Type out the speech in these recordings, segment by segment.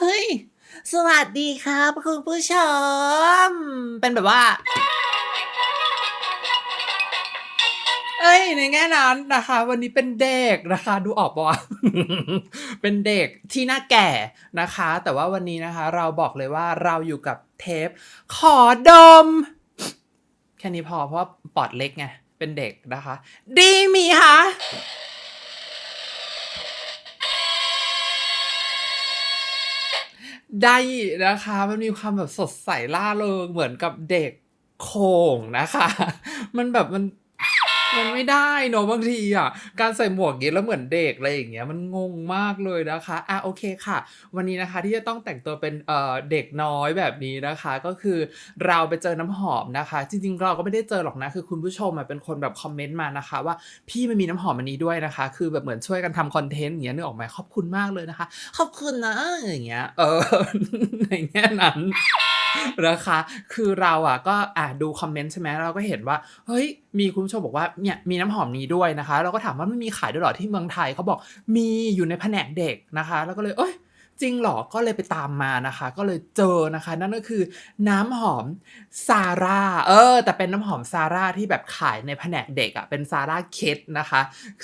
เฮ้ย สวัสดีครับ คุณผู้ชม เป็นแบบว่า เอ้ย ในแง่นั้นนะคะ วันนี้เป็นเด็กนะคะ ดูออกปะวะ เป็นเด็กที่หน้าแก่นะคะ แต่ว่าวันนี้นะคะ เราบอกเลยว่าเราอยู่กับเทป ขอดม แค่นี้พอเพราะว่าปอดเล็กไง เป็นเด็กนะคะ ดีมีคะ ได้นะคะ มันมีความแบบสดใสล่าเริงเหมือนกับเด็กโข่งนะคะ มันแบบมัน มันไม่ได้เนอะบางทีอะ การใส่หมวกอย่างนี้แล้วเหมือนเด็กอะไรอย่างเงี้ยมันงงมากเลยนะคะอะโอเคค่ะ วันนี้นะคะที่จะต้องแต่งตัวเป็นเอ่อเด็กน้อยแบบนี้นะคะ ก็คือเราไปเจอน้ำหอมนะคะ จริงๆเราก็ไม่ได้เจอหรอกนะคือคุณผู้ชมเป็นคนแบบคอมเมนต์มานะคะ ว่าพี่มันมีน้ำหอมอันนี้ด้วยนะคะ คือแบบเหมือนช่วยกันทำคอนเทนต์อย่างเงี้ยนึกออกไหมขอบคุณมากเลยนะคะ ขอบคุณนะอย่างเงี้ยเออในแง่นั้น นะคะ คือเราอะก็อะดูคอมเมนต์ใช่ไหมเราก็เห็นว่า เฮ้ย มีคุณผู้ชมบอกว่าเนี่ยมีน้ำหอมนี้ด้วยนะคะ เราก็ถามว่ามันมีขายด้วยเหรอที่เมืองไทยเขาบอกมีอยู่ในแผนกเด็กนะคะ แล้วก็เลยเอ้ยจริงเหรอ ก็เลยไปตามมานะคะ ก็เลยเจอนะคะ นั่นก็คือน้ำหอมซาร่า เออ แต่เป็นน้ำหอมซาร่าที่แบบขายในแผนกเด็กอะ่ะ เป็นซาร่าเคสนะคะ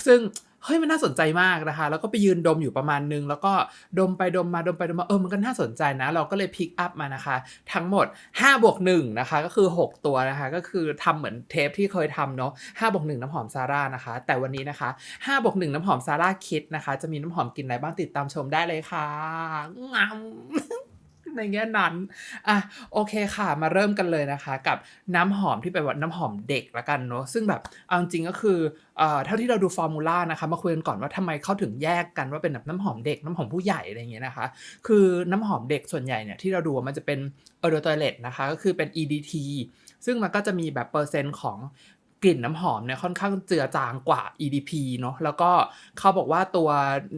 ซึ่ง เฮ้ยมันน่าสนใจมากนะคะ แล้วก็ไปยืนดมอยู่ประมาณนึง แล้วก็ดมไปดมมาดมไปดมมาเออมันก็น่าสนใจนะ เราก็เลยพิกอัพมานะคะ ทั้งหมด5บวก1นะคะก็คือ 6 ตัวนะคะ ก็คือทำเหมือนเทปที่เคยทำเนาะ5บวก1น้ำหอมซาร่านะคะ แต่วันนี้นะคะ5บวก1น้ำหอมซาร่าคิดนะคะ จะมีน้ำหอมกินอะไรบ้างติดตามชมได้เลยค่ะงาม ในแง่นั้นอะโอเคค่ะมาเริ่มกันเลยนะคะ กับน้ำหอมที่เป็นว่าน้ำหอมเด็กละกันเนาะซึ่งแบบเอาจริงก็คือเอ่อเท่าที่เราดูฟอร์มูล่านะคะมาคุยกันก่อนว่าทำไมเขาถึงแยกกันว่าเป็นแบบน้ำหอมเด็กน้ำหอมผู้ใหญ่อะไรอย่างเงี้ยนะคะ คือน้ำหอมเด็กส่วนใหญ่เนี่ยที่เราดูมันจะเป็นเออโดตเลตนะคะก็คือเป็น EDT ซึ่งมันก็จะมีแบบเปอร์เซ็นต์ของกลิ่นน้ำหอมเนี่ยค่อนข้างเจือจางกว่า EDP เนาะแล้วก็เขาบอกว่าตัว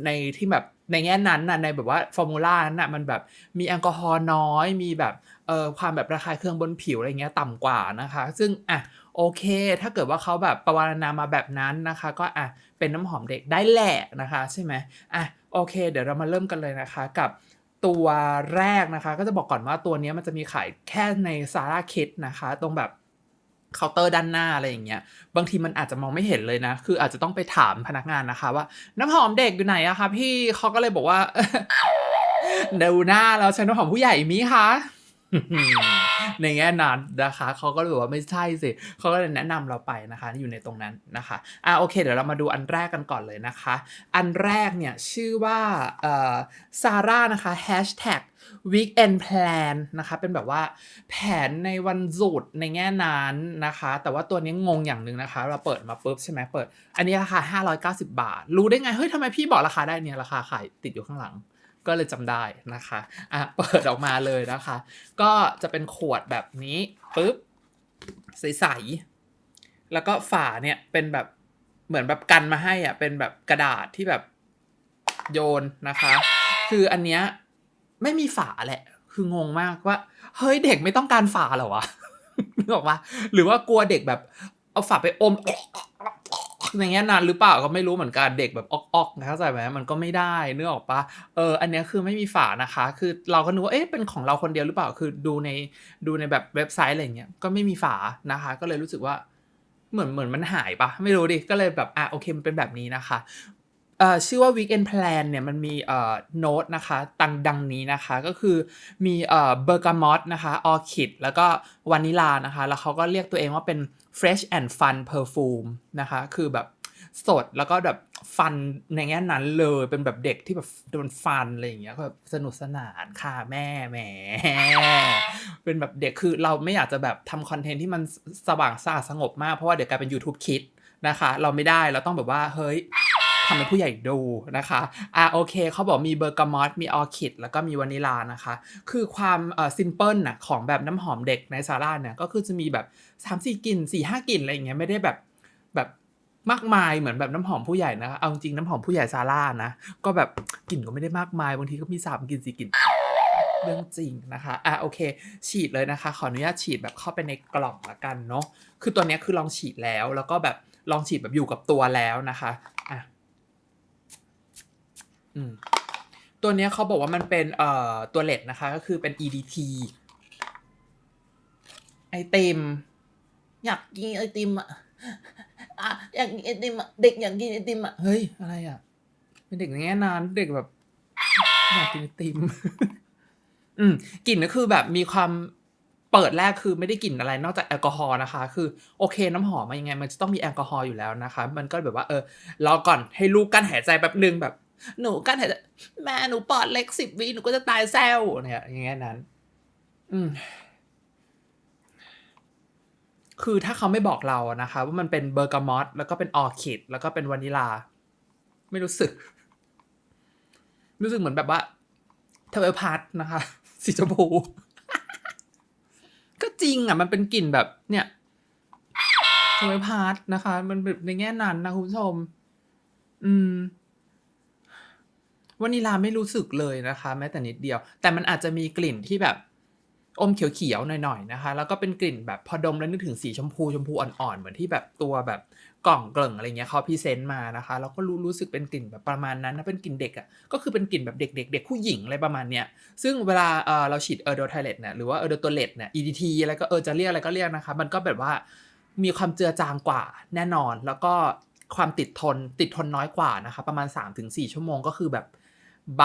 ในที่แบบ ในแง่นั้นน่ะในแบบว่าฟอร์มูล่านั้นน่ะมันแบบมีแอลกอฮอล์น้อย มีแบบเอ่อความแบบระคายเคืองบนผิวอะไรเงี้ยต่ำกว่านะคะ ซึ่งอะโอเค ถ้าเกิดว่าเขาแบบประวารณามาแบบนั้นนะคะ ก็อะเป็นน้ำหอมเด็กได้แหละนะคะ ใช่ไหมอะโอเค เดี๋ยวเรามาเริ่มกันเลยนะคะกับตัวแรกนะคะ ก็จะบอกก่อนว่าตัวนี้มันจะมีขายแค่ในซาร่าคิดนะคะ ตรงแบบ เคาน์เตอร์ด้านหน้าอะไรอย่างเงี้ย บางทีมันอาจจะมองไม่เห็นเลยนะ คืออาจจะต้องไปถามพนักงานนะคะ ว่า น้ำหอมเด็กอยู่ไหนอะคะพี่เขาก็เลยบอกว่าเดูหน้าแล้วใช้น้ำหอมผู้ใหญ่มีคะ ในแง่นั้นนะคะเขาก็เลยบอกว่าไม่ใช่สิเขาก็เลยแนะนำเราไปนะคะอยู่ในตรงนั้นนะคะอะโอเค เดี๋ยวเรามาดูอันแรกกันก่อนเลยนะคะ อันแรกเนี่ยชื่อว่าเอ่อซาร่านะคะ hashtag weekend plan นะคะ เป็นแบบว่าแผนในวันหยุดในแง่นั้นนะคะ แต่ว่าตัวนี้งงอย่างหนึ่งนะคะ เราเปิดมาปุ๊บใช่ไหมเปิด อันนี้ราคา 590 บาท รู้ได้ไง เฮ้ยทำไมพี่บอกราคาได้เนี่ย ราคาขายติดอยู่ข้างหลัง ก็เลยจำได้นะคะอะเปิดออกมาเลยนะคะ ก็จะเป็นขวดแบบนี้ปุ๊บใสๆแล้วก็ฝาเนี่ยเป็นแบบเหมือนแบบกันมาให้อะเป็นแบบกระดาษที่แบบโยนนะคะ คืออันเนี้ยไม่มีฝาแหละ คืองงมากว่า เฮ้ยเด็กไม่ต้องการฝาเหรอวะนึกออกปะหรือว่ากลัวเด็กแบบเอาฝาไปอม อย่างเงี้ยนานหรือเปล่าก็ไม่รู้เหมือนกันเด็กแบบออกๆนะเข้าใจไหมมันก็ไม่ได้เนึกอออกปะเอออันเนี้ยคือไม่มีฝานะคะ คือเราก็นึกว่าเอ๊ะเป็นของเราคนเดียวหรือเปล่าคือดูในดูในแบบเว็บไซต์อะไรเงี้ยก็ไม่มีฝานะคะ ก็เลยรู้สึกว่าเหมือนเหมือนมันหายปะไม่รู้ดิก็เลยแบบอะโอเคมันเป็นแบบนี้นะคะเอ่อชื่อว่า weekend plan เนี่ยมันมีเอ่อโน้ตนะคะตังดังนี้นะคะก็คือมีเอ่อเบอร์กามอตนะคะออคิดแล้วก็วานิลานะคะ แล้วเขาก็เรียกตัวเองว่าเป็น fresh and fun perfume นะคะ คือแบบสดแล้วก็แบบฟันในแง่นั้นเลยเป็นแบบเด็กที่แบบโดนฟันอะไรอย่างเงี้ยก็แบบสนุกสนานค่ะแม่แหมเป็นแบบเด็กคือเราไม่อยากจะแบบทำคอนเทนต์ที่มันสว่างสะอาดสงบมากเพราะว่าเดี๋ยวกลายเป็น YouTube คิดนะคะ เราไม่ได้เราต้องแบบว่าเฮ้ย ทำให้ผู้ใหญ่ดูนะคะอะโอเคเขาบอกมีเบอร์กามอตมีออคิดแล้วก็มีวานิลานะคะ คือความเอ่อซิมเพิลน่ะของแบบน้ำหอมเด็กในซาร่าเนี่ยก็คือจะมีแบบ3ามสี่กลิ่นสี่ห้ากลิ่นอะไรอย่างเงี้ยไม่ได้แบบแบบมากมายเหมือนแบบน้ำหอมผู้ใหญ่นะคะเอาจริงน้ำหอมผู้ใหญ่ซาร่านะ ก็แบบกลิ่นก็ไม่ได้มากมาย บางทีก็มีสามกลิ่นสี่กลิ่นเรื่องจริงนะคะ อะโอเค ฉีดเลยนะคะ ขออนุญาตฉีดแบบเข้าไปในกล่องละกันเนาะ คือตัวเนี้ยคือลองฉีดแล้ว แล้วก็แบบลองฉีดแบบอยู่กับตัวแล้วนะคะ อะอืมตัวเนี้ยเขาบอกว่ามันเป็นเอ่อตัวเลดนะคะ ก็คือเป็น EDT ไอติมอยากกินไอติมอะอะอยากกินไอติมอะเด็กอยากกินไอติมอะเฮ้ยอะไรอะเป็นเด็กในแง่นานเด็กแบบอยากกินไอติม อืมกลิ่นก็คือแบบมีความเปิดแรกคือไม่ได้กลิ่นอะไรนอกจากแอลกอฮอล์นะคะ คือโอเคน้ำหอมมันยังไง มันจะต้องมีแอลกอฮอล์อยู่แล้วนะคะ มันก็แบบว่าเออรอก่อนให้ลูกกั้นหายใจแบบนึงแบบ หนูกันเถอะแม่หนูปอดเล็กสิบวิหนูก็จะตายแซวเนี่ยอย่างเงี้ยนั้น อืม คือถ้าเขาไม่บอกเรานะคะ ว่ามันเป็นเบอร์กามอตแล้วก็เป็นออคิด แล้วก็เป็นวานิลา ไม่รู้สึก รู้สึกเหมือนแบบว่าเทเวลพาร์ทนะคะสีชมพูก็จริงอะ มันเป็นกลิ่นแบบเนี่ยเทเวลพาร์ทนะคะ มันแบบในแง่นั้นนะคุณผู้ชม อืม วานิลาไม่รู้สึกเลยนะคะ แม้แต่นิดเดียว แต่มันอาจจะมีกลิ่นที่แบบอมเขียวๆหน่อยๆนะคะ แล้วก็เป็นกลิ่นแบบพอดมแล้วนึกถึงสีชมพูชมพูอ่อนๆเหมือนที่แบบตัวแบบกล่องเกลิ่งอะไรเงี้ยเขาพรีเซนต์มานะคะแล้วก็รู้รู้สึกเป็นกลิ่นแบบประมาณนั้นนะเป็นกลิ่นเด็กอะ่ะก็คือเป็นกลิ่นแบบเด็กๆเด็กผู้หญิงอะไรประมาณเนี้ยซึ่งเวลาเออเราฉีดเออร์โดไทเลตเนี่ยหรือว่าเออร์โดตัวเลตเนี่ย EDT อะไรก็เออจะเรียกอะไรก็เรียกนะคะ มันก็แบบว่ามีความเจือจางกว่าแน่นอน แล้วก็ความติดทนติดทนน้อยกว่านะคะ ประมาณ 3-4 ชั่วโมงก็คือแบบ ใบ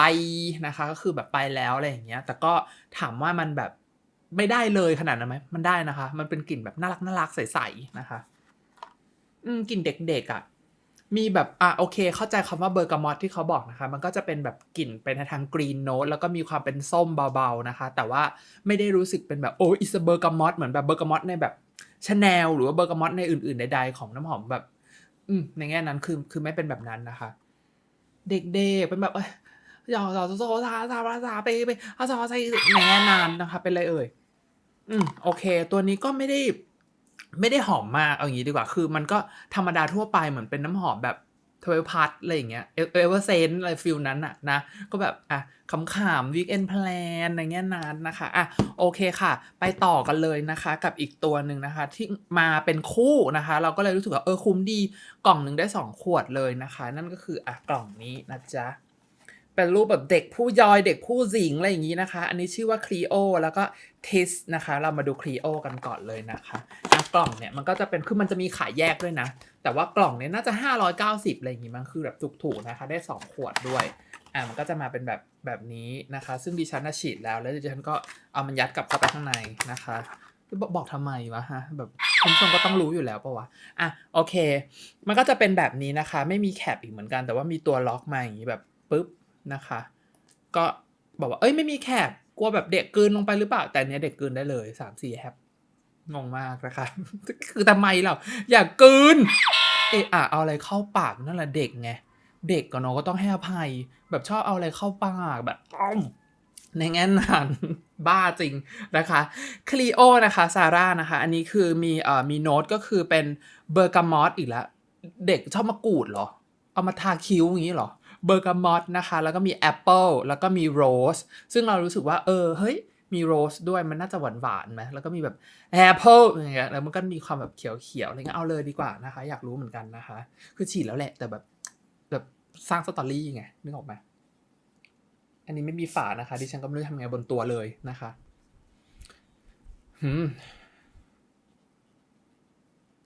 นะคะ ก็คือแบบไปแล้วอะไรอย่างเงี้ย แต่ก็ถามว่ามันแบบไม่ได้เลยขนาดนั้นไหมมันได้นะคะ มันเป็นกลิ่นแบบน่ารักน่ารักใสๆนะคะ อืมกลิ่นเด็กๆอะ่ะ มีแบบอะโอเค เข้าใจคำว่าเบอร์กามอตที่เขาบอกนะคะ มันก็จะเป็นแบบกลิ่นไปในทางกรีนโน e แล้วก็มีความเป็นส้มเบาๆนะคะ แต่ว่าไม่ได้รู้สึกเป็นแบบโอ้อิสเบอร์กามอตเหมือนแบบเบอร์กามอตในแบบชาแนลหรือว่าเบอร์กามอตในอื่นๆใดๆของน้ำหอมแบบ อืมในแง่นั้นคือคือไม่เป็นแบบนั้นนะคะ เด็กๆเป็นแบบเอ้ย ยาอย่าโซซาซาซาไปไปอาซาซาในแง่นานนะคะ เป็นไรเอ่ย อืม โอเค ตัวนี้ก็ไม่ได้ ไม่ได้หอมมาก เอาอย่างนี้ดีกว่า คือมันก็ธรรมดาทั่วไปเหมือนเป็นน้ำหอมแบบทเวลพัทอะไรอย่างเงี้ย เอเวอร์เซนอะไรฟิลนั้นอะนะ ก็แบบ อะขำๆวีคเอนแพลนในแง่นั้นนะคะ อะ โอเคค่ะ ไปต่อกันเลยนะคะ กับอีกตัวหนึ่งนะคะ ที่มาเป็นคู่นะคะ เราก็เลยรู้สึกว่า เออ คุ้มดี กล่องหนึ่งได้สองขวดเลยนะคะ นั่นก็คือ อะ กล่องนี้นะจ๊ะ เป็นรูปแบบเด็กผู้ยอยเด็กผู้หญิงอะไรอย่างนี้นะคะ อันนี้ชื่อว่าครีโอแล้วก็เทสนะคะ เรามาดูครีโอกันก่อนเลยนะคะกล่องเนี่ยมันก็จะเป็นคือมันจะมีขายแยกด้วยนะ แต่ว่ากล่องเนี่ยน่าจะ 590อะไรอย่างงี้มั้งคือแบบถูกๆนะคะ ได้ 2 ขวดด้วยอะมันก็จะมาเป็นแบบแบบนี้นะคะ ซึ่งดิฉันน่ะฉีดแล้วแล้วดิฉันก็เอามันยัดกลับเข้าไปข้างในนะคะบอกบอกทำไมวะฮะแบบคุณผู้ชมก็ต้องรู้อยู่แล้วปะวะอะโอเค มันก็จะเป็นแบบนี้นะคะ ไม่มีแคปอีกเหมือนกัน แต่ว่ามีตัวล็อกมาอย่างนี้แบบปุ๊บ นะคะ ก็บอกว่าเอ้ยไม่มีแคบกลัวแบบเด็กกลืนลงไปหรือเปล่า แต่อันเนี้ยเด็กกลืนได้เลยสามสี่แฮปงงมากนะคะคือทำไมเราอยากกลืนเอะอะเอาอะไรเข้าปากนั่นแหละเด็กไงเด็กก็เนาะก็ต้องให้อภัย แบบชอบเอาอะไรเข้าปากแบบอ้อมในแง่นั้นบ้าจริงนะคะคลีโอนะคะซาร่านะคะ อันนี้คือมีเอ่อมีโน้ตก็คือเป็นเบอร์กามอสอีกแล้ว เด็กชอบมะกรูดเหรอ เอามาทาคิ้วอย่างนี้เหรอ เบอร์กามอตนะคะ แล้วก็มีแอปเปิลแล้วก็มีโรสซึ่งเรารู้สึกว่า เออ เฮ้ย มีโรสด้วยมันน่าจะหวานหวานๆไหมแล้วก็มีแบบแอปเปิลอย่างเงี้ยแล้วมันก็มีความแบบเขียวๆอะไรเงี้ยเอาเลยดีกว่านะคะ อยากรู้เหมือนกันนะคะ คือฉีดแล้วแหละ แต่แบบแบบสร้างสตอรี่ไงนึกออกไหมอันนี้ไม่มีฝานะคะดิฉันก็ไม่รู้ทำไงบนตัวเลยนะคะหืม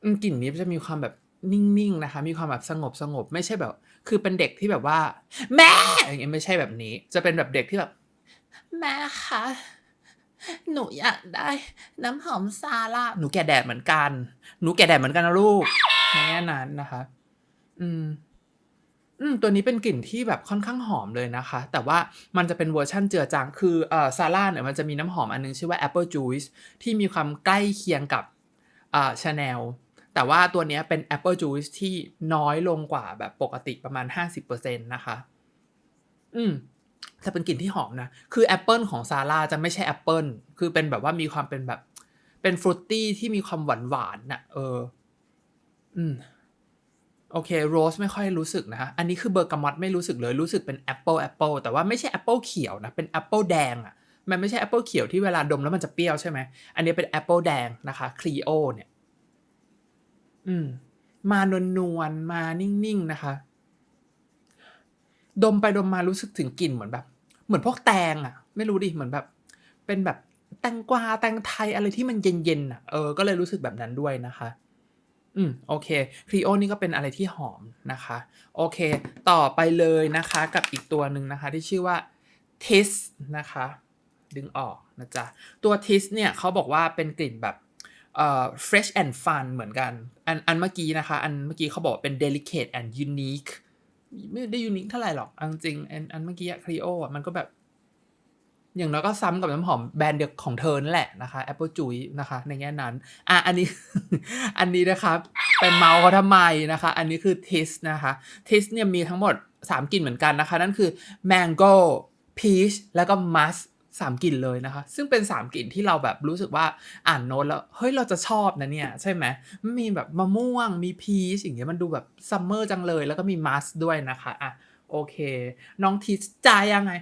อืมกลิ่นนี้จะมีความแบบนิ่งๆนะคะ มีความแบบสงบสงบไม่ใช่แบบ คือเป็นเด็กที่แบบว่า แม่อย่างเงี้ยไม่ใช่แบบนี้ จะเป็นแบบเด็กที่แบบ แม่คะหนูอยากได้ น้ำหอมซาร่าหนูแก่แดดเหมือนกัน หนูแก่แดดเหมือนกันนะลูกในแง่นั้นนะคะ อืม อืม ตัวนี้เป็นกลิ่นที่แบบค่อนข้างหอมเลยนะคะ แต่ว่ามันจะเป็นเวอร์ชั่นเจือจาง คือเอ่อซาร่าเนี่ยมันจะมีน้ำหอมอันนึงชื่อว่า Apple Juice ที่มีความใกล้เคียงกับอ่าชาแนล แต่ว่าตัวนี้เป็น Apple Juice ที่น้อยลงกว่าแบบปกติประมาณ 50%นะคะ อืมแต่เป็นกลิ่นที่หอมนะ คือแอปเปิลของซาร่าจะไม่ใช่แอปเปิลคือเป็นแบบว่ามีความเป็นแบบ เป็นฟรุตตี้ที่มีความหวานหวานๆน่ะ เออ อืม โอเค โรสไม่ค่อยรู้สึกนะคะอันนี้คือเบอร์กามอตไม่รู้สึกเลย รู้สึกเป็นแอปเปิลแอปเปิลแต่ว่าไม่ใช่แอปเปิลเขียวนะ เป็นแอปเปิลแดงอะ่ะ มันไม่ใช่แอปเปิลเขียวที่เวลาดมแล้วมันจะเปรี้ยวใช่ไหม อันนี้เป็นแอปเปิลแดงนะคะคลีโอเนี่ย อืม มานวลนวลๆมานิ่งๆนะคะ ดมไปดมมารู้สึกถึงกลิ่นเหมือนแบบ เหมือนพวกแตงอะไม่รู้ดิเหมือนแบบ เป็นแบบแตงกวาแตงไทยอะไรที่มันเย็นๆอะเออก็เลยรู้สึกแบบนั้นด้วยนะคะ อืมโอเคครีโอนี่ก็เป็นอะไรที่หอมนะคะ โอเค ต่อไปเลยนะคะ กับอีกตัวหนึ่งนะคะ ที่ชื่อว่า tis นะคะ ดึงออกนะจ๊ะ ตัว tis เนี่ยเขาบอกว่าเป็นกลิ่นแบบ เอ่อ fresh and fun เหมือนกัน อันอันเมื่อกี้นะคะ อันเมื่อกี้เขาบอกเป็น delicate and unique ไม่ได้ unique เท่าไหร่หรอกอจริงอันอันเมื่อกี้ครีโออะมันก็แบบ อย่างน้อยก็ซ้ำกับน้ำหอมแบรนด์เดียวของเธอนั่นแหละนะคะ Apple Juice นะคะ ในแง่นั้น อะอันนี้ อันนี้นะครับเป็นเมาส์เขาทำไมนะคะ อันนี้คือ Tis นะคะ Tis เนี่ยมีทั้งหมด 3กลิ่นเหมือนกันนะคะ นั่นคือ Mango Peach แล้วก็ Musk สามกลิ่นเลยนะคะ ซึ่งเป็น3กลิ่นที่เราแบบรู้สึกว่าอ่านโน้ตแล้วเฮ้ยเราจะชอบนะเนี่ย ใช่ไหมมันมีแบบมะม่วงมีพีชอย่างเงี้ยมันดูแบบซัมเมอร์จังเลย แล้วก็มีมัสด้วยนะคะอะโอเค น้องทิสจ่ายยังไง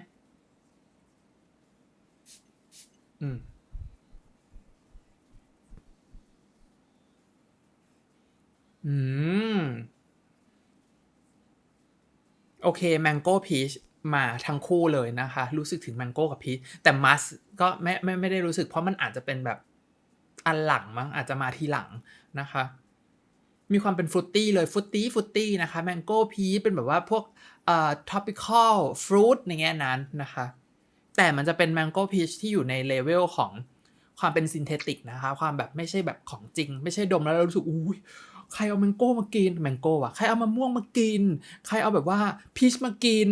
อืมอืม โอเค Mango Peach มาทั้งคู่เลยนะคะ รู้สึกถึง Mango กับ Peach แต่มัสก็ไม่ไม่ไม่ได้รู้สึก เพราะมันอาจจะเป็นแบบอันหลังมั้งอาจจะมาทีหลังนะคะ มีความเป็นฟรุตตี้เลยฟรุตตี้ฟรุตตี้นะคะ Mango Peach เป็นแบบว่าพวกเอ่อ tropical fruit ในแง่นั้นนะคะ แต่มันจะเป็น Mango Peach ที่อยู่ในเลเวลของความเป็นซินเทติกนะคะ ความแบบไม่ใช่แบบของจริง ไม่ใช่ดมแล้วเรารู้สึกอุ้ยใครเอาแมงโก้มากินแมงโก้อะใครเอามะม่วงมากิน ใครเอาแบบว่าพีชมากิน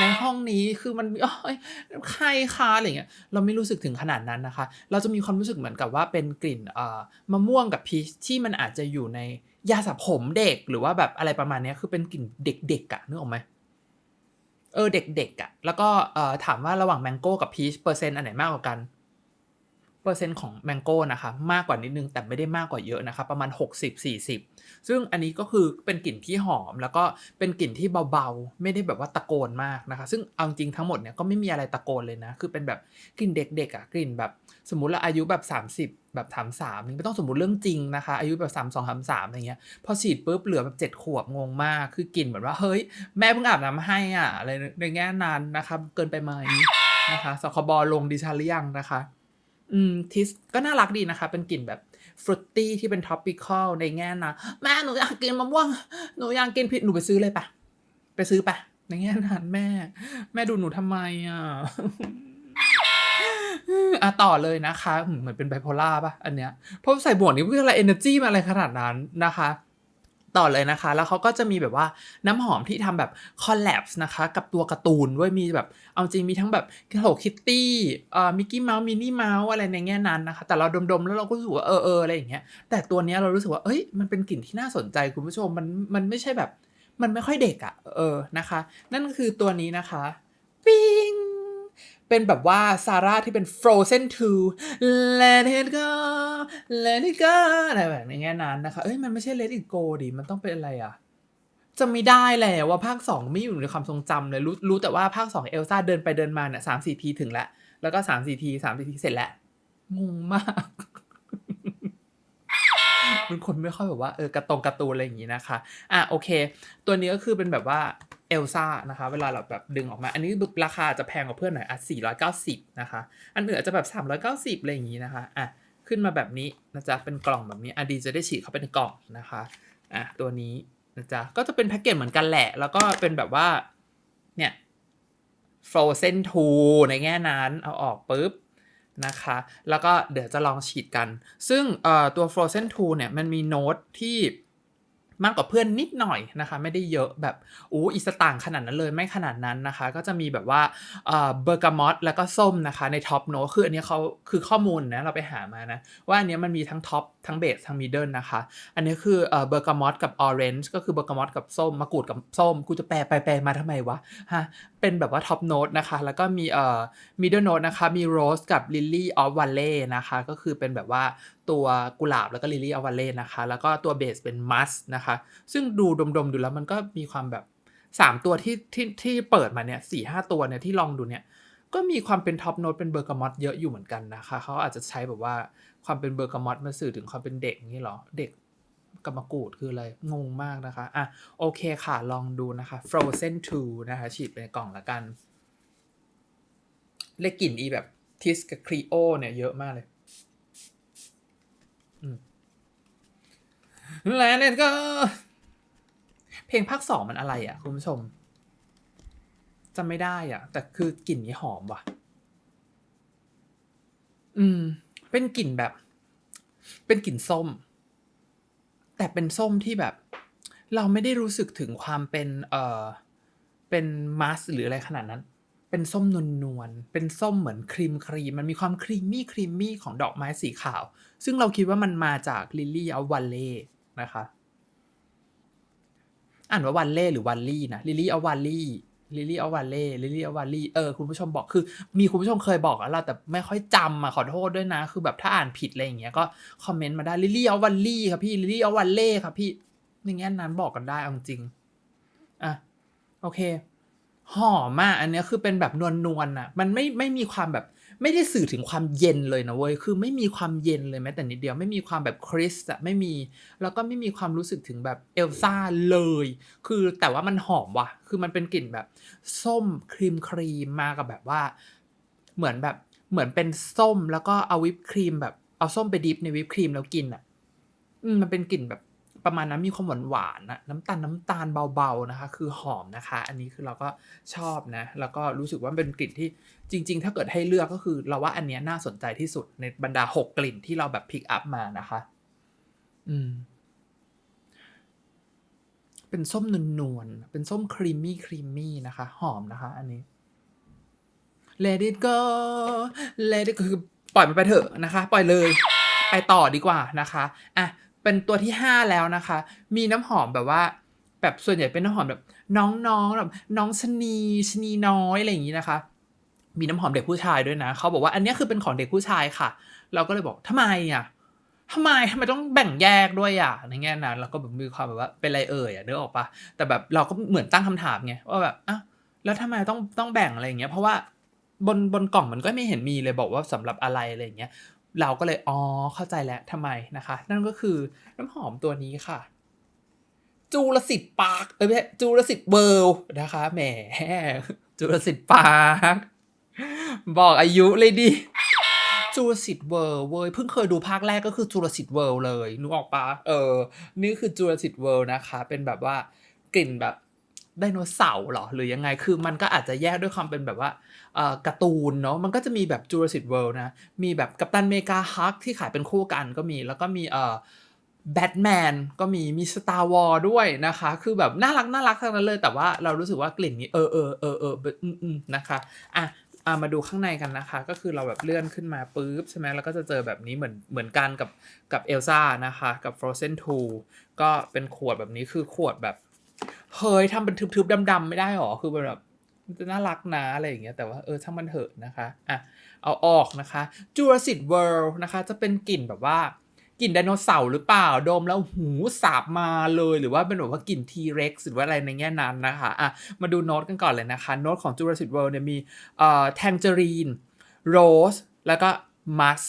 ในห้องนี้คือมันโอ้ยใครคะอะไรเงี้ยเราไม่รู้สึกถึงขนาดนั้นนะคะ เราจะมีความรู้สึกเหมือนกับว่าเป็นกลิ่นเอ่อมะม่วงกับพีชที่มันอาจจะอยู่ในยาสระผมเด็กหรือว่าแบบอะไรประมาณนี้คือเป็นกลิ่นเด็กๆอะนึกออกไหมเออเด็กๆอะ่ะแล้วก็เอ่อถามว่าระหว่างแมงโก้กับพีชเปอร์เซ็นต์อันไหนมากกว่ากัน เปอร์เซ็นต์ของแมงโก้นะคะมากกว่านิดนึงแต่ไม่ได้มากกว่าเยอะนะคะประมาณ 60-40 ซึ่งอันนี้ก็คือเป็นกลิ่นที่หอม แล้วก็เป็นกลิ่นที่เบาๆ ไม่ได้แบบว่าตะโกนมากนะคะ ซึ่งเอาจริงทั้งหมดเนี่ยก็ไม่มีอะไรตะโกนเลยนะ คือเป็นแบบกลิ่นเด็กๆอะ่ะกลิ่นแบบสมมุติเราอายุแบบ 30 แบบถามสามไม่ต้องสมมติเรื่องจริงนะคะ อายุแบบ3 2 3 3อะไรเงี้ยพอฉีดปุ๊บเหลือแบบเจ็ดขวบงงมาก คือกลิ่นเหมือนว่าเฮ้ยแม่เพิ่งอาบน้ำให้อะอะไรในแง่นั้นนะคะเกินไปไหมนะคะสคบลงดิฉันหรือยังนะคะ อืมทิสก็น่ารักดีนะคะ เป็นกลิ่นแบบฟรุตตี้ที่เป็นท็อปปิคอลในแง่นะแม่หนูอยากกินมะม่วงหนูอยากกินผิดหนูไปซื้อเลยปะไปซื้อปะในแง่นั้นแม่ แม่ดูหนูทำไมอะอะต่อเลยนะคะ เหมือนเป็นไบโพล่าป่ะ อันเนี้ยเพราะใส่บวกนี่เพื่ออะไร energy มาอะไรขนาดนั้นนะคะ ต่อเลยนะคะ แล้วเขาก็จะมีแบบว่าน้ำหอมที่ทำแบบคอลแลบนะคะ กับตัวการ์ตูนด้วยมีแบบ เอาจริงมีทั้งแบบโ o คิตตี้เอ่อมิกกี้เมาส์มินนี่เมาส์อะไรในแง่นั้นนะคะ แต่เราดมๆ แล้วเราก็รู้สึกว่าเออเอออะไรอย่างเงี้ยแต่ตัวเนี้ยเรารู้สึกว่าเอ้ยมันเป็นกลิ่นที่น่าสนใจคุณผู้ชมมันมันไม่ใช่แบบ มันไม่ค่อยเด็กอะ่ะเออนะคะ นั่นก็คือตัวนี้นะคะปิงเป็นแบบว่าซาร่าที่เป็น Frozen 2 Let it go Let it go อะไรแบบในแง่นั้นนะคะ เอ้ย มันไม่ใช่ Let it go ดิ มันต้องเป็นอะไรอะจะไม่ได้แล้วว่าภาค 2 ไม่อยู่ในความทรงจำเลย รู้รู้แต่ว่าภาค 2 เอลซ่าเดินไปเดินมาเนี่ยสามสี่ทีถึงแล้ว แล้วก็สามสี่ทีสามสี่ทีเสร็จแล้ว งงมากเป็นคนไม่ค่อยแบบว่าเออกระตรงกร์ตูนอะไรอย่างนี้นะคะ อะโอเค ตัวนี้ก็คือเป็นแบบว่าเอลซ่านะคะ เวลาเราแบบดึงออกมา อันนี้ราคาจะแพงกว่าเพื่อนหน่อยอะ490 นะคะ อันอื่นอาจจะแบบ 390อะไรอย่างนี้นะคะ อะ ขึ้นมาแบบนี้นะจ๊ะเป็นกล่องแบบนี้อะดีจะได้ฉีดเข้าไปในกล่องนะคะอะตัวนี้นะจ๊ะก็จะเป็นแพ็กเกจเหมือนกันแหละ แล้วก็เป็นแบบว่าเนี่ย Frozen 2ในแง่นั้นเอาออกปุ๊บนะคะ แล้วก็เดี๋ยวจะลองฉีดกัน ซึ่งเอ่อตัว Frozen 2เนี่ยมันมีโน้ตที่ มากกว่าเพื่อนนิดหน่อยนะคะ ไม่ได้เยอะแบบอู้อีสต่างขนาดนั้นเลยไม่ขนาดนั้นนะคะ ก็จะมีแบบว่าเบอร์กามอตแล้วก็ส้มนะคะในท็อปโนคืออันนี้เขาคือข้อมูลนะเราไปหามานะ ว่าอันนี้มันมีทั้งท็อป ทั้งเบสทั้งมิดเดิลนะคะ อันนี้คือเอ่อเบอร์กามอตกับออเรนจ์ก็คือเบอร์กามอตกับส้มมะกรูดกับส้ม กูจะแปลไปแปลมาทำไมวะฮะเป็นแบบว่าท็อปโน้ตนะคะ แล้วก็มีเอ่อมิดเดิลโน้ตนะคะ มีโรสกับลิลลี่ออฟวัลเล่นะคะ ก็คือเป็นแบบว่าตัวกุหลาบแล้วก็ลิลลี่ออฟวัลเล่นะคะ แล้วก็ตัวเบสเป็นมัสนะคะ ซึ่งดูดมๆดูแล้วมันก็มีความแบบ 3 ตัวที่ที่ที่เปิดมาเนี่ยสี่ห้าตัวเนี่ยที่ลองดูเนี่ย ก็มีความเป็นท็อปโน้ตเป็นเบอร์กามอตเยอะอยู่เหมือนกันนะคะ เขาอาจจะใช้แบบว่าความเป็นเบอร์กามอตมาสื่อถึงความเป็นเด็กงนี้หรอ เด็กกรรมกูดคืออะไร งงมากนะคะ อะ โอเคค่ะ ลองดูนะคะ Frozen 2 นะคะ ฉีดไปในกล่องละกันเลขกลิ่นอีแบบทิสกับครีโอเนี่ยเยอะมากเลยและเนี่ยก็ เพลงภาคสองมันอะไรอะ คุณผู้ชม จำไม่ได้อะ แต่คือกลิ่นนี้หอมว่ะ อืม เป็นกลิ่นแบบ เป็นกลิ่นส้ม แต่เป็นส้มที่แบบ เราไม่ได้รู้สึกถึงความเป็น เอ่อ เป็นมัสหรืออะไรขนาดนั้น เป็นส้มนวลนวลๆเป็นส้มเหมือนครีมครีม มันมีความครีมมี่ครีมมี่ของดอกไม้สีขาว ซึ่งเราคิดว่ามันมาจากลิลลี่อวันเล่นะคะ อ่านว่าวันเล่หรือวันลี่นะลิลลี่อวันลี่ ลิลี่อวัลเล่ลิลี่อวัลลี่เออคุณผู้ชมบอกคือ มีคุณผู้ชมเคยบอกอะไรแต่ไม่ค่อยจำอะขอโทษด้วยนะ คือแบบถ้าอ่านผิดอะไรอย่างเงี้ยก็คอมเมนต์มาได้ลิลี่อวัลลี่ครับพี่ลิลี่อวัลเล่ครับพี่อย่าง่นั้นบอกกันได้เอาจริงอะโอเคหอมมากอันเนี้ยคือเป็นแบบนวลนวลๆอะ มันไม่ไม่มีความแบบ ไม่ได้สื่อถึงความเย็นเลยนะเว้ย คือไม่มีความเย็นเลยแม้แต่นิดเดียว ไม่มีความแบบคริสอะไม่มี แล้วก็ไม่มีความรู้สึกถึงแบบเอลซ่าเลย คือแต่ว่ามันหอมว่ะ คือมันเป็นกลิ่นแบบส้มครีมครีมมากับแบบว่า เหมือนแบบเหมือนเป็นส้มแล้วก็เอาวิปครีมแบบเอาส้มไปดิฟในวิปครีมแล้วกินอะมันเป็นกลิ่นแบบ ประมาณนั้นมีความหวานหวานๆนะน้ำตาลน้ำตาลเบาๆนะคะ คือหอมนะคะ อันนี้คือเราก็ชอบนะ แล้วก็รู้สึกว่าเป็นกลิ่นที่จริง ๆ ถ้าเกิดให้เลือกก็คือ เราว่าอันเนี้ยน่าสนใจที่สุดในบรรดาหกกลิ่นที่เราแบบพิกอัพมานะคะ อืม เป็นส้มนวลๆเป็นส้มครีมมี่ครีมมี่นะคะ หอมนะคะ อันนี้ Let it go Let it go คือปล่อยมันไปเถอะนะคะ ปล่อยเลย ไปต่อดีกว่านะคะ อะ เป็นตัวที่ 5 แล้วนะคะ มีน้ำหอมแบบว่า แบบส่วนใหญ่เป็นน้ำหอมแบบ น้องๆแบบน้องชนีชนีน้อยอะไรอย่างนี้นะคะ มีน้ำหอมเด็กผู้ชายด้วยนะเขาบอกว่าอันนี้คือเป็นของเด็กผู้ชายค่ะ เราก็เลยบอกทำไมอะทำไมทำไมต้องแบ่งแยกด้วยอะในแง่นั้นเราก็แบบมีความแบบว่าเป็นไรเอ่ยอะนึกออกปะแต่แบบเราก็เหมือนตั้งคำถามไงว่าแบบอะแล้วทำไมต้องต้องแบ่งอะไรอย่างเงี้ยเพราะว่าบนบนกล่องมันก็ไม่เห็นมีเลยบอกว่าสำหรับอะไรอะไรอย่างเงี้ย เราก็เลยอ๋อเข้าใจแล้วทำไมนะคะ นั่นก็คือน้ำหอมตัวนี้ค่ะ จูลสิทธิ์ปาร์คเอ้ยไม่ใช่จูลสิทธิ์เวิลด์นะคะแหมจูลสิทธิ์ปาร์คบอกอายุเลยดิจูลสิทธิ์เวิลด์เว้ยเพิ่งเคยดูภาคแรกก็คือจูลสิทธิ์เวิลด์เลยนึกออกปะเออ นี่คือจูลสิทธิ์เวิลด์นะคะ เป็นแบบว่ากลิ่นแบบไดโนเสาร์หรอหรือยังไงคือมันก็อาจจะแยกด้วยความเป็นแบบว่า การ์ตูนเนาะมันก็จะมีแบบ Jurassic World นะ มีแบบกัปตันเมกาฮักที่ขายเป็นคู่กันก็มีแล้วก็มีเอ่อแบทแมนก็มีมี Star Wars ด้วยนะคะ คือแบบน่ารักน่ารักทั้งนั้นเลย แต่ว่าเรารู้สึกว่ากลิ่นนี้เออเออเออเอออืมนะคะอะอะมาดูข้างในกันนะคะ ก็คือเราแบบเลื่อนขึ้นมาปุ๊บใช่ไหมแล้วก็จะเจอแบบนี้เหมือนเหมือนกันกับกับเอลซ่านะคะ กับ Frozen 2 ก็เป็นขวดแบบนี้คือขวดแบบ เฮ้ยทำเป็นทึบๆดำๆไม่ได้หรอ คือแบบ จะน่ารักนะอะไรอย่างเงี้ยแต่ว่าเออช่างมันเถอะนะคะอะเอาออกนะคะ Jurassic World นะคะ จะเป็นกลิ่นแบบว่ากลิ่นไดโนเสาร์หรือเปล่าโดมแล้วหูสาบมาเลยหรือว่าเป็นแบบว่ากลิ่น T-Rex หรือว่าอะไรในแง่นั้นนะคะอะมาดูโน้ตกันก่อนเลยนะคะโน้ตของ Jurassic World เนี่ยมีเอ่อ Tangerine Rose แล้วก็ Musk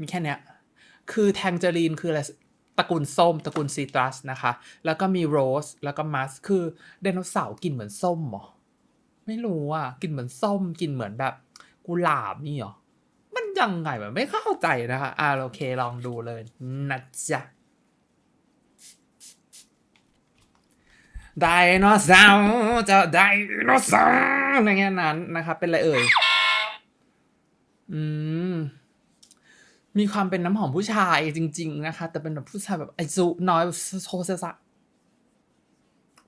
มีแค่เนี้ยคือ Tangerine คืออะไร ตระกูลส้มตระกูลซีตรัสนะคะ แล้วก็มีโรสแล้วก็มัสคือไดโนเสาร์กลิ่นเหมือนส้มเหรอไม่รู้อะกลิ่นเหมือนส้มกลิ่นเหมือนแบบกุหลาบนี่หรอมันยังไงแบบไม่เข้าใจนะคะอ่าโอเคลองดูเลยนะจ๊ะไดโนเสาร์จะไดโนเสาร์อะไรเงี้ยนั้นนะครับเป็นอะไรเอ่ยอืม มีความเป็นน้ำหอมผู้ชายจริง ๆ นะคะ แต่เป็นแบบผู้ชายแบบไอซูน้อยโชเซซะ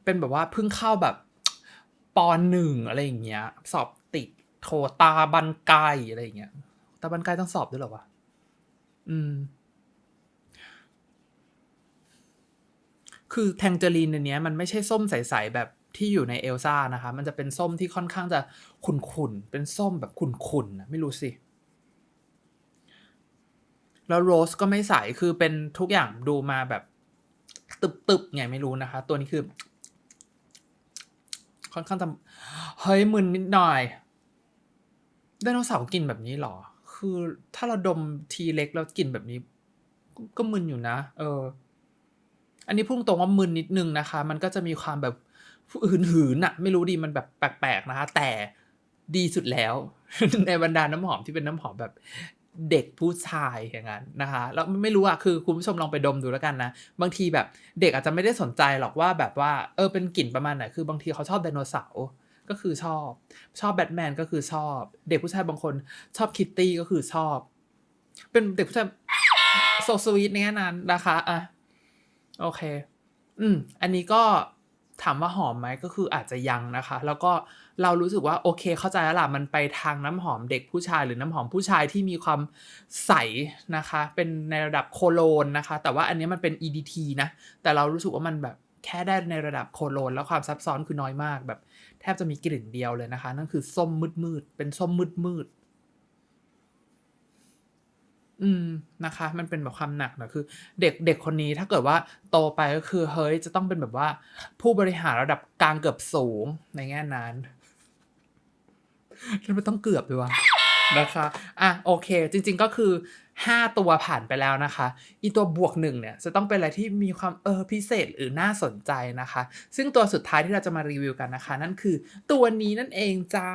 เป็นแบบว่าเพิ่งเข้าแบบปหนึ่งอะไรอย่างเงี้ย สอบติดโทตาบันไกอะไรอย่างเงี้ยตาบันไกต้องสอบด้วยหรอวะอืม คือแทงเจอรีนในเนี้ย มันไม่ใช่ส้มใสๆแบบที่อยู่ในเอลซ่านะคะ มันจะเป็นส้มที่ค่อนข้างจะขุ่นๆ เป็นส้มแบบขุ่นๆนะไม่รู้สิ แล้วโรสก็ไม่ใสคือเป็นทุกอย่างดูมาแบบตึบๆไงไม่รู้นะคะ ตัวนี้คือ ค่อนข้างจะเฮ้ยมึนนิดหน่อยไดโนเสาร์กินแบบนี้หรอ คือถ้าเราดมทีเล็กแล้วกินแบบนี้ ก็มึนอยู่นะ เออ อันนี้พุ่งตรงว่ามึนนิดนึงนะคะ มันก็จะมีความแบบหืนหืนๆอะไม่รู้ดีมันแบบแปลกๆนะคะ แต่ดีสุดแล้ว ในบรรดาน้ำหอมที่เป็นน้ำหอมแบบ เด็กผู้ชายอย่างนั้นนะคะแล้วไม่รู้อะคือคุณผู้ชมลองไปดมดูแล้วกันนะ บางทีแบบเด็กอาจจะไม่ได้สนใจหรอกว่าแบบว่าเออเป็นกลิ่นประมาณไหนคือบางทีเขาชอบไดโนเสาร์ก็คือชอบ ชอบแบทแมนก็คือชอบ เด็กผู้ชายบางคนชอบคิตตี้ก็คือชอบ เป็นเด็กผู้ชายโซสวีทในแง่นั้นนะคะอะโอเค อืม อันนี้ก็ถามว่าหอมไหมก็คืออาจจะยังนะคะ แล้วก็ เรารู้สึกว่าโอเคเข้าใจแล้วล่ะมันไปทางน้ำหอมเด็กผู้ชาย หรือน้ำหอมผู้ชายที่มีความใสนะคะ เป็นในระดับโคโลนนะคะ แต่ว่าอันนี้มันเป็น EDT นะ แต่เรารู้สึกว่ามันแบบแค่ได้ในระดับโคโลน แล้วความซับซ้อนคือน้อยมากแบบ แทบจะมีกลิ่นเดียวเลยนะคะ นั่นคือส้มมืดๆเป็นส้มมืดๆอืมนะคะ มันเป็นแบบความหนักนะคือ เด็กเด็กคนนี้ถ้าเกิดว่าโตไปก็คือเฮ้ยจะต้องเป็นแบบว่า ผู้บริหารระดับกลางเกือบสูงในแง่นั้น แล้วมันต้องเกือบด้วยวะนะคะอะโอเค จริง ๆก็คือ 5 ตัวผ่านไปแล้วนะคะ อีตัวบวกหนึ่งเนี่ยจะต้องเป็นอะไรที่มีความเออพิเศษหรือน่าสนใจนะคะ ซึ่งตัวสุดท้ายที่เราจะมารีวิวกันนะคะ นั่นคือตัวนี้นั่นเองจ้า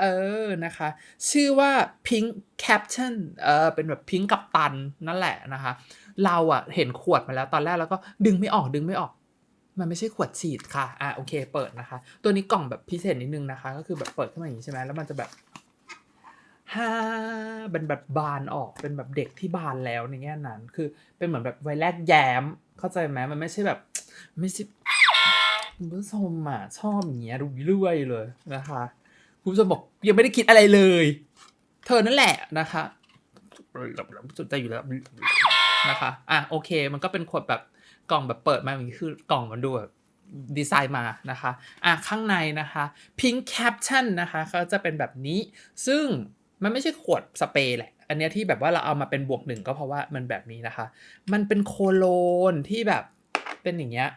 เออนะคะ ชื่อว่า Pink Captain เออเป็นแบบพิงกับตันนั่นแหละนะคะ เราอะเห็นขวดมาแล้วตอนแรกแล้วก็ดึงไม่ออกดึงไม่ออก มันไม่ใช่ขวดฉีดค่ะ อะโอเค เปิดนะคะ ตัวนี้กล่องแบบพิเศษนิดนึงนะคะ ก็คือแบบเปิดขึ้นมาอย่างนี้ใช่ไหมแล้วมันจะแบบฮ่าเป็นแบบบานออกเป็นแบบเด็กที่บานแล้วในแง่นั้น คือเป็นเหมือนแบบไวแรกแย้ม เข้าใจไหมมันไม่ใช่แบบ ไม่ใช่คุณผู้ชมอะชอบอย่างเงี้ยดูเรื่อยเลยนะคะคุณผู้ชมบอกยังไม่ได้คิดอะไรเลย เธอนั่นแหละนะคะสนใจอยู่แล้วนะคะ อะโอเค มันก็เป็นขวดแบบ กล่องแบบเปิดมาอย่างนี้คือกล่องมันดูแบบดีไซน์มานะคะ อะข้างในนะคะ Pink Caption นะคะเขาจะเป็นแบบนี้ ซึ่งมันไม่ใช่ขวดสเปรย์แหละ อันเนี้ยที่แบบว่าเราเอามาเป็นบวกหนึ่งก็เพราะว่ามันแบบนี้นะคะ มันเป็นโคโลนที่แบบเป็นอย่างเงี้ย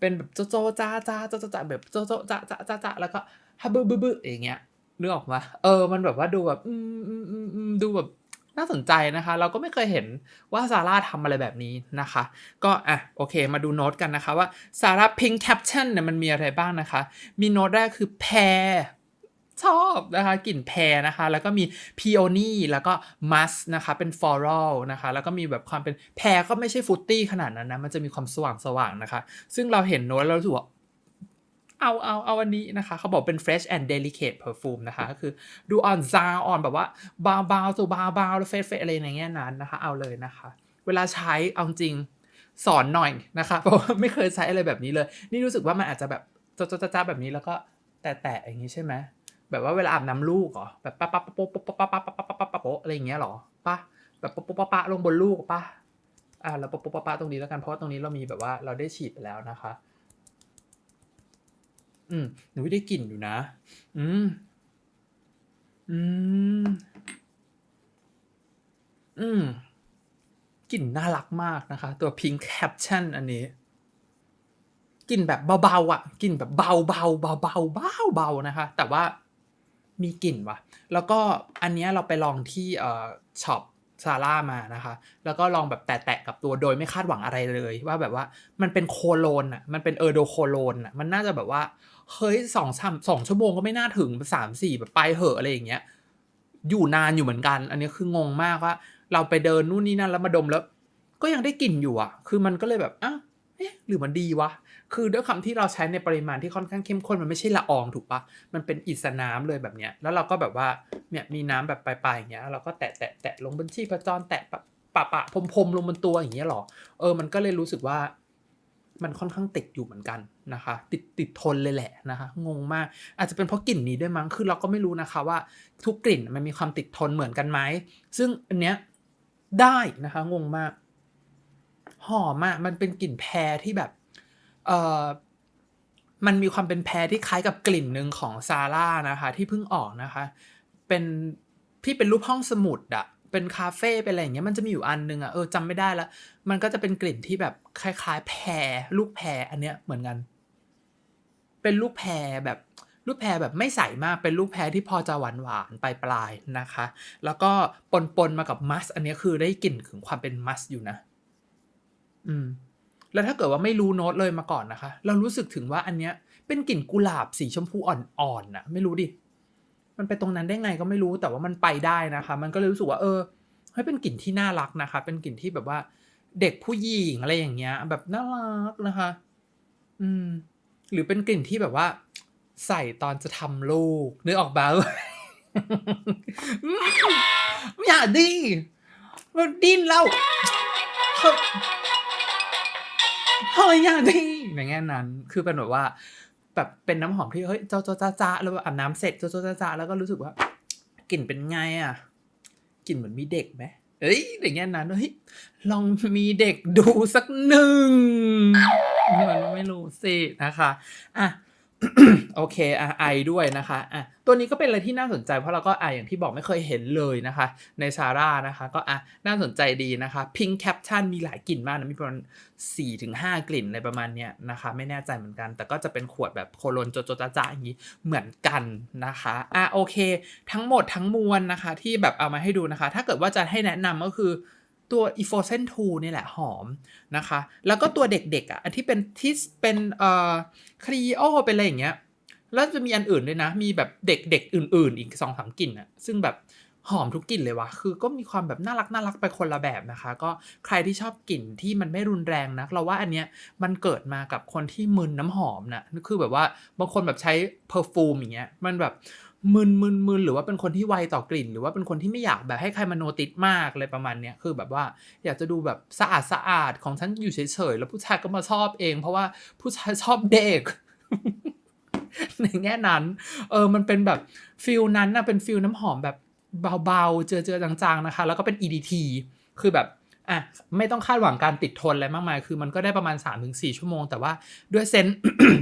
เป็นแบบโจโจจ้าจ้าโจโจจ้าแบบโจโจจ้าจ้าจ้าจ้าแล้วก็ฮับบึบึบึอย่างเงี้ยนึกออกมาเออ มันแบบว่าดูแบบ อืมอืมอืมดูแบบ น่าสนใจนะคะ เราก็ไม่เคยเห็นว่าซาร่าทำอะไรแบบนี้นะคะ ก็อะโอเคมาดูโน้ตกันนะคะว่าซาร่าพิงแคปชั่นเนี่ยมันมีอะไรบ้างนะคะ มีโน้ตแรกคือแพรชอบนะคะกลิ่นแพรนะคะ แล้วก็มีพีโอนี่แล้วก็มัสนะคะเป็นฟลอรัลนะคะ แล้วก็มีแบบความเป็นแพรก็ไม่ใช่ฟุตตี้ขนาดนั้นนะ มันจะมีความสว่างสว่างๆนะคะ ซึ่งเราเห็นโน้ตแล้วเรารู้สึกว่า เอาเอาเอาอันนี้นะคะ เขาบอกเป็น fresh and delicate perfume นะคะ ก็คือดูอ่อนซาอ่อนแบบว่าเบาเบาตัวเบาเบาแล้วเฟะๆอะไรอย่างเงี้ยนั้นนะคะ เอาเลยนะคะ เวลาใช้เอาจริงสอนหน่อยนะคะ เพราะว่าไม่เคยใช้อะไรแบบนี้เลย นี่รู้สึกว่ามันอาจจะแบบจ้าจ้าแบบนี้แล้วก็แตะๆอย่างงี้ใช่ไหมแบบว่าเวลาอาบน้ำลูกเหรอแบบปะปะปั๊บปุ๊บปั๊ปะปะปะปะปั๊ปั๊อะไรอย่างเงี้ยหรอปะแบบปุ๊ปุ๊ปะลงบนลูกปะอ่าเราปุ๊ปุ๊ปะตรงนี้แล้วกันเพราะตรงนี้เรามีแบบว่าเราได้ฉีดไปแล้วนะคะ อืม หนูได้กลิ่นอยู่นะ อืม อืม อืม กลิ่นน่ารักมากนะคะ ตัว Pink Caption อันนี้ กลิ่นแบบเบาๆอะ กลิ่นแบบเบาๆเบาๆเบาๆเบาๆนะคะ แต่ว่ามีกลิ่นว่ะ แล้วก็อันเนี้ยเราไปลองที่เอ่อช็อปซาร่ามานะคะ แล้วก็ลองแบบแตะๆกับตัวโดยไม่คาดหวังอะไรเลย ว่าแบบว่ามันเป็นโคโลนอะ มันเป็นเออร์โดโคโลนอะ มันน่าจะแบบว่า เฮ้ยสองสามสองชั่วโมงก็ไม่น่าถึงสามสี่แบบไปเหอะอะไรอย่างเงี้ย อยู่นานอยู่เหมือนกัน อันนี้คืองงมากว่า เราไปเดินนู่นนี่นั่นแล้วมาดมแล้ว ก็ยังได้กลิ่นอยู่อะ คือมันก็เลยแบบอะเอ๊ะหรือมันดีวะ คือด้วยคำที่เราใช้ในปริมาณที่ค่อนข้างเข้มข้นมันไม่ใช่ละอองถูกปะมันเป็นอิสน้ำเลยแบบเนี้ย แล้วเราก็แบบว่าเนี่ยมีน้ำแบบปลายๆอย่างเงี้ย เราก็แตะแตะแตะลงบนชีพจรแตะปะปะปะพรมพรมลงบนตัวอย่างเงี้ยหรอ เออ มันก็เลยรู้สึกว่า มันค่อนข้างติดอยู่เหมือนกันนะคะ ติดติดทนเลยแหละนะคะ งงมาก อาจจะเป็นเพราะกลิ่นนี้ด้วยมั้งคือเราก็ไม่รู้นะคะว่าทุกกลิ่นมันมีความติดทนเหมือนกันไหมซึ่งอันเนี้ยได้นะคะ งงมากหอมอะมันเป็นกลิ่นแพรที่แบบเออมันมีความเป็นแพรที่คล้ายกับกลิ่นหนึ่งของซาร่านะคะ ที่เพิ่งออกนะคะ เป็นที่เป็นรูปห้องสมุดอะ เป็นคาเฟ่เป็นอะไรอย่างเงี้ยมันจะมีอยู่อันนึงอะเออจำไม่ได้ละ มันก็จะเป็นกลิ่นที่แบบคล้ายๆแพรลูกแพรอันเนี้ยเหมือนกัน เป็นลูกแพรแบบลูกแพรแบบไม่ใสมากเป็นลูกแพรที่พอจะหวานหวานๆปลายๆนะคะ แล้วก็ปนปนๆมากับมัส อันเนี้ยคือได้กลิ่นถึงความเป็นมัสอยู่นะ อืม แล้วถ้าเกิดว่าไม่รู้โน้ตเลยมาก่อนนะคะ เรารู้สึกถึงว่าอันเนี้ยเป็นกลิ่นกุหลาบสีชมพูอ่อนๆน่ะไม่รู้ดิ มันไปตรงนั้นได้ไงก็ไม่รู้แต่ว่ามันไปได้นะคะ มันก็เลยรู้สึกว่าเออเฮ้ยเป็นกลิ่นที่น่ารักนะคะ เป็นกลิ่นที่แบบว่า เด็กผู้หญิงอะไรอย่างเงี้ย แบบน่ารักนะคะ อืม หรือเป็นกลิ่นที่แบบว่า ใส่ตอนจะทำลูกนึกออกบ้าอย่าดิมันดิ้นเฮ้ยเฮ้ยอย่าดิในแง่นั้น คือเป็นแบบว่า แบบเป็นน้ำหอมที่เฮ้ยเจ้าเจ้าจ้าแล้วแบบอาบน้ำเสร็จเจ้าเจ้าจ้าแล้วก็รู้สึกว่ากลิ่นเป็นไงอะกลิ่นเหมือนมีเด็กไหมเอ้ยในแง่นั้นเฮ้ยลองมีเด็กดูสักหนึ่งมันไม่รู้สินะคะ อะ โอเคอะไอด้วยนะคะอะตัวนี้ก็เป็นอะไรที่น่าสนใจเพราะเราก็อะอย่างที่บอกไม่เคยเห็นเลยนะคะ ในซาร่านะคะ ก็อะน่าสนใจดีนะคะ Pink Caption มีหลายกลิ่นมากนะ มีประมาณ4ถึง5กลิ่นอะไรประมาณเนี้ยนะคะ ไม่แน่ใจเหมือนกัน แต่ก็จะเป็นขวดแบบโคโลนโจโจจ้าจ้าอย่างนี้เหมือนกันนะคะอะโอเค ทั้งหมดทั้งมวลนะคะ ที่แบบเอามาให้ดูนะคะ ถ้าเกิดว่าจะให้แนะนำก็คือ ตัว e f o s e n 2นี่แหละหอมนะคะ แล้วก็ตัวเด็กๆอะอันที่เป็นที่เป็นเอ่อครีโอเป็นอะไรอย่างเงี้ยแล้วจะมีอันอื่นด้วยนะ มีแบบเด็กๆอื่น ๆ อีกสองสามกลิ่นอะซึ่งแบบหอมทุกกลิ่นเลยวะคือก็มีความแบบน่ารักน่ารักไปคนละแบบนะคะ ก็ใครที่ชอบกลิ่นที่มันไม่รุนแรงนะเราว่าอันเนี้ยมันเกิดมากับคนที่มึนน้ำหอมนะคือแบบว่าบางคนแบบใช้เพอร์ฟูมอย่างเงี้ย มันแบบ มึนมึนมึนหรือว่าเป็นคนที่ไวต่อกลิ่น หรือว่าเป็นคนที่ไม่อยากแบบให้ใครมาโนติสมากอะไรประมาณเนี้ยคือแบบว่าอยากจะดูแบบสะอาดสะอาดของฉันอยู่เฉยๆแล้วผู้ชายก็มาชอบเอง เพราะว่าผู้ชายชอบเด็กในแง่นั้น เออ มันเป็นแบบฟิลนั้นนะเป็นฟิลน้ำหอมแบบเบาๆ เจอเจอๆจางๆนะคะ แล้วก็เป็น EDT คือแบบ อะไม่ต้องคาดหวังการติดทนอะไรมากมาย คือมันก็ได้ประมาณ 3-4 ชั่วโมง แต่ว่าด้วยเซน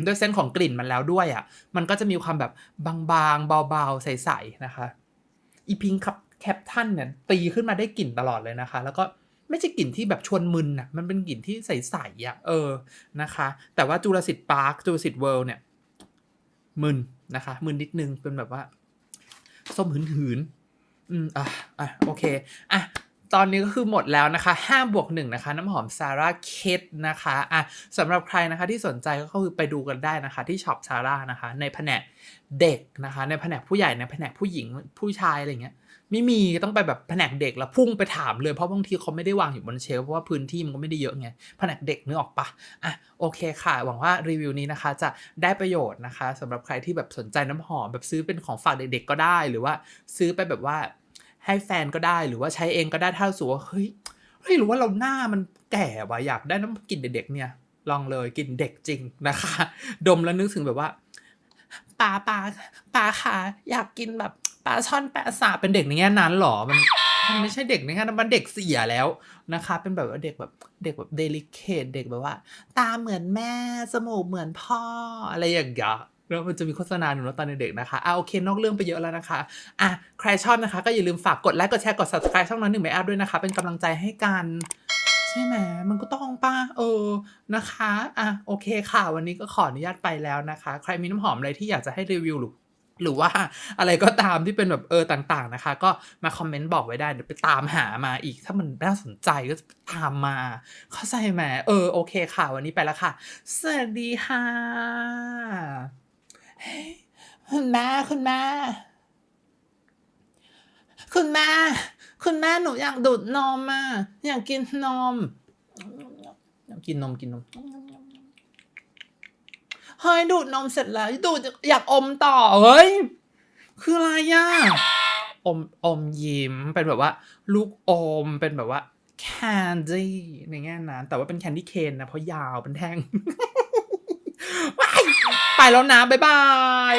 ด้วยเซนของกลิ่นมันแล้วด้วยอะมันก็จะมีความแบบบางๆ เบาๆ ใสๆนะคะอีพิงคับแคปทันเนี่ยตีขึ้นมาได้กลิ่นตลอดเลยนะคะ แล้วก็ไม่ใช่กลิ่นที่แบบชวนมึนอะมันเป็นกลิ่นที่ใสๆอะเออนะคะ แต่ว่าจูราสิตพาร์คจูราสิตเวิลด์เนี่ยมึนนะคะมึนนิดนึงเป็นแบบว่าส้มหืนหืนๆอืมอะอะโอเคอะ ตอนนี้ก็คือหมดแล้วนะคะ5บวก1นะคะ น้ำหอมซาร่าเคทนะคะอะสำหรับใครนะคะที่สนใจก็คือไปดูกันได้นะคะที่ช็อปซาร่านะคะ ในแผนกเด็กนะคะ ในแผนกผู้ใหญ่ในแผนกผู้หญิงผู้ชายอะไรเงี้ยไม่มีต้องไปแบบแผนกเด็กแล้วพุ่งไปถามเลยเพราะบางทีเขาไม่ได้วางอยู่บนเชลเพราะว่าพื้นที่มันก็ไม่ได้เยอะไงแผนกเด็กนึกออกปะอะโอเคค่ะ หวังว่ารีวิวนี้นะคะ จะได้ประโยชน์นะคะสำหรับใครที่แบบสนใจน้ำหอมแบบซื้อเป็นของฝากเด็ก ๆ ก็ได้ หรือว่าซื้อไปแบบว่า ให้แฟนก็ได้หรือว่าใช้เองก็ได้ถ้าสูว่าเฮ้ยเฮ้ยหรือว่าเราหน้ามันแก่ว่ะอยากได้น้ำกลิ่นเด็กๆเนี่ย ลองเลยกลิ่นเด็กจริงนะคะ ดมแล้วนึกถึงแบบว่าปลาปลาปลาค่ะอยากกินแบบปลาช่อนแปะสาเป็นเด็กในแง่นั้นหรอมันมันไม่ใช่เด็กในแง่นั้นมันเด็กเสียแล้วนะคะ เป็นแบบว่าเด็กแบบเด็กแบบเดลิเคทเด็กแบบว่า ตาเหมือนแม่จมูกเหมือนพ่ออะไรอย่างเงี้ย แล้วมันจะมีโฆษณาหนูตอนเด็กๆนะคะอะโอเคนอกเรื่องไปเยอะแล้วนะคะอะใครชอบนะคะ ก็อย่าลืมฝากกดไลค์กดแชร์กด subscribe ช่องนั้นหนึ่งไม่อัพด้วยนะคะ เป็นกำลังใจให้กันใช่ไหมมันก็ต้องป้าเออนะคะอะโอเคค่ะ วันนี้ก็ขออนุญาตไปแล้วนะคะ ใครมีน้ำหอมอะไรที่อยากจะให้รีวิวหรือหรือว่าอะไรก็ตามที่เป็นแบบเออต่างๆนะคะ ก็มาคอมเมนต์บอกไว้ได้เดี๋ยวไปตามหามาอีก ถ้ามันน่าสนใจก็ตามมา เข้าใจไหมเออโอเคค่ะ วันนี้ไปแล้วค่ะ สวัสดีค่ะ คุณแม่คุณแม่คุณแม่คุณแม่หนูอยากดูดนมอะอยากกินนมอยากกินนมกินนมเฮ้ยดูดนมเสร็จแล้วดูดอยากอมต่อเฮ้ยคืออะไรอะอมอมยิ้มเป็นแบบว่า ลูกอมเป็นแบบว่าแคนดี้ในแง่นั้นแต่ว่าเป็นแคนดี้เคนนะเพราะยาวเป็นแท่ง ไปแล้วนะ บ๊ายบาย